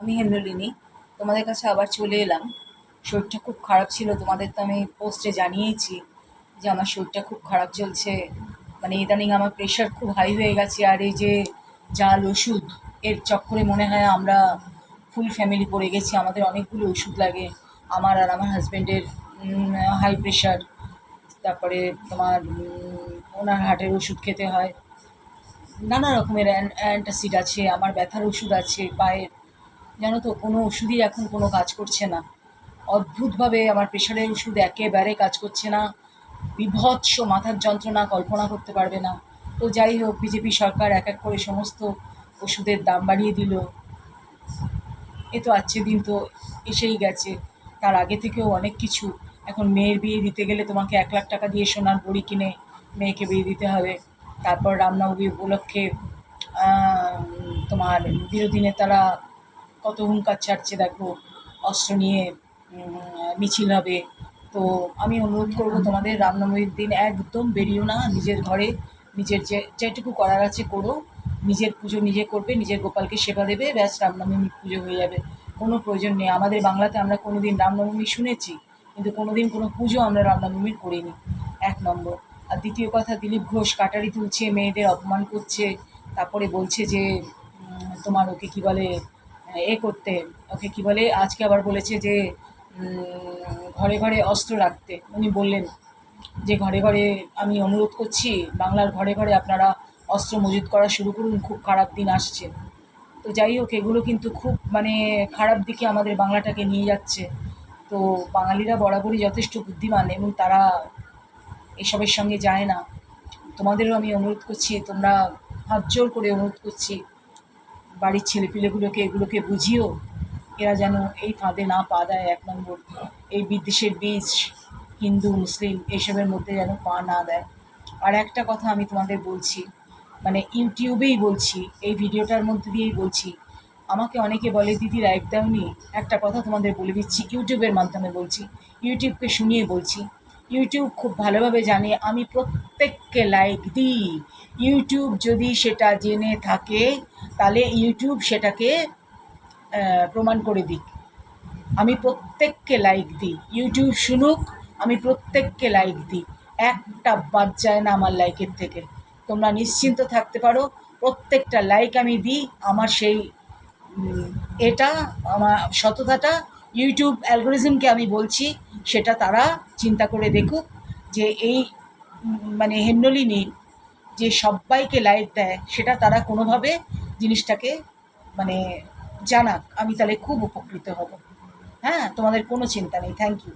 আমি হেমনলিনী, তোমাদের কাছে আবার চলে এলাম। শরীরটা খুব খারাপ ছিল, তোমাদের তো আমি পোস্টে জানিয়েছি যে আমার শরীরটা খুব খারাপ চলছে। মানে ইদানিং আমার প্রেশার খুব হাই হয়ে গেছে আর এই যে জাল ওষুধ, এর চক্করে মনে হয় আমরা ফুল ফ্যামিলি পড়ে গেছি, আমাদের অনেকগুলো ওষুধ লাগে, আমার আর আমার হাজব্যান্ডের হাই প্রেশার তারপরে তোমার ওনার হার্টের ওষুধ খেতে হয়। নানা রকমের অ্যান- অ্যান্টাসিড আছে, আমার ব্যথার ওষুধ আছে, পায়ের জানো তো, কোনো ওষুধই এখন কোনো কাজ করছে না। অদ্ভুতভাবে আমার প্রেশারের ওষুধ একেবারে কাজ করছে না। বিভৎস মাথার যন্ত্রণা কল্পনা করতে পারবে না। তো যাই হোক বিজেপি সরকার এক এক করে সমস্ত ওষুধের দাম বাড়িয়ে দিল। এ তো আজকে দিন তো এসেই গেছে। তার আগে থেকেও অনেক কিছু। এখন মেয়ের বিয়ে দিতে গেলে তোমাকে এক লাখ টাকা দিয়ে সোনার বড়ি কিনে মেয়েকে বিয়ে দিতে হবে। তারপর রামনবমী উপলক্ষে তোমার বিরোধী নেতারা কত হুঙ্কার ছাড়ছে, দেখো, অস্ত্র নিয়ে মিছিল হবে। তো আমি অনুরোধ করব তোমাদের রামনবমীর দিন একদম বেরিও না, নিজের ঘরে, নিজের যে, যেটুকু করার আছে করো। নিজের পুজো নিজে করবে, নিজের গোপালকে সেবা দেবে, ব্যাস রামনবমী পুজো হয়ে যাবে। কোনো প্রয়োজন নেই। আমাদের বাংলাতে আমরা কোনো দিন রামনবমী শুনেছি, কিন্তু কোনো দিন কোনো পুজো আমরা রামনবমীর করিনি। এক নম্বর। আর দ্বিতীয় কথা, দিলীপ ঘোষ কাটারি তুলছে, মেয়েদের অপমান করছে, তারপরে বলছে যে তোমার ওকে কী বলে এ করতে। ওকে কী বলে? আজকে আবার বলেছে যে ঘরে ঘরে অস্ত্র রাখতে। উনি বললেন যে, ঘরে ঘরে আমি অনুরোধ করছি, বাংলার ঘরে ঘরে আপনারা অস্ত্র মজুত করা শুরু করুন, খুব খারাপ দিন আসছে। তো যাই হোক, এগুলো কিন্তু খুব মানে খারাপ দিকে আমাদের বাংলাটাকে নিয়ে যাচ্ছে। তো বাঙালিরা বরাবরই যথেষ্ট বুদ্ধিমান এবং তারা এসবের সঙ্গে যায় না। তোমাদেরও আমি অনুরোধ করছি, তোমরা হাত জোর করে অনুরোধ করছি। বাড়ির ছেলেপিলেগুলোকে, এগুলোকে বুঝিও। এরা যেন এই ফাঁদে না পা দেয়, এক নম্বর। এই বিদ্বেষের বীজ, হিন্দু, মুসলিম, এইসবের মধ্যে যেন পা না দেয়। আর একটা কথা আমি তোমাদের বলছি মানে ইউটিউবেই বলছি, এই ভিডিওটার মধ্যে দিয়েই বলছি। আমাকে অনেকে বলে, দিদি লাইক দাওনি একটা কথা তোমাদের বলে দিচ্ছি, ইউটিউবের মাধ্যমে বলছি, ইউটিউবকে শুনিয়ে বলছি। ইউটিউব খুব ভালোভাবে জানে, আমি প্রত্যেককে লাইক দিই। ইউটিউব যদি সেটা জেনে থাকে তাহলে ইউটিউব সেটাকে প্রমাণ করে দিক। আমি প্রত্যেককে লাইক দিই। ইউটিউব শুনুক, আমি প্রত্যেককে লাইক দিই। একটা বাদ যায় না আমার লাইকের থেকে। তোমরা নিশ্চিন্ত থাকতে পারো, প্রত্যেকটা লাইক আমি দিই। আমার সেই এটা, আমার সততাটা ইউটিউব অ্যালগোরিজমকে আমি বলছি, সেটা তারা চিন্তা করে দেখুক যে এই মানে হেমনলিনী যে সবাইকে লাইক দেয়, সেটা তারা কোনোভাবে জিনিসটাকে মানে জানাক, আমি তাহলে খুব উপকৃত হব। হ্যাঁ তোমাদের কোনো চিন্তা নেই থ্যাংক ইউ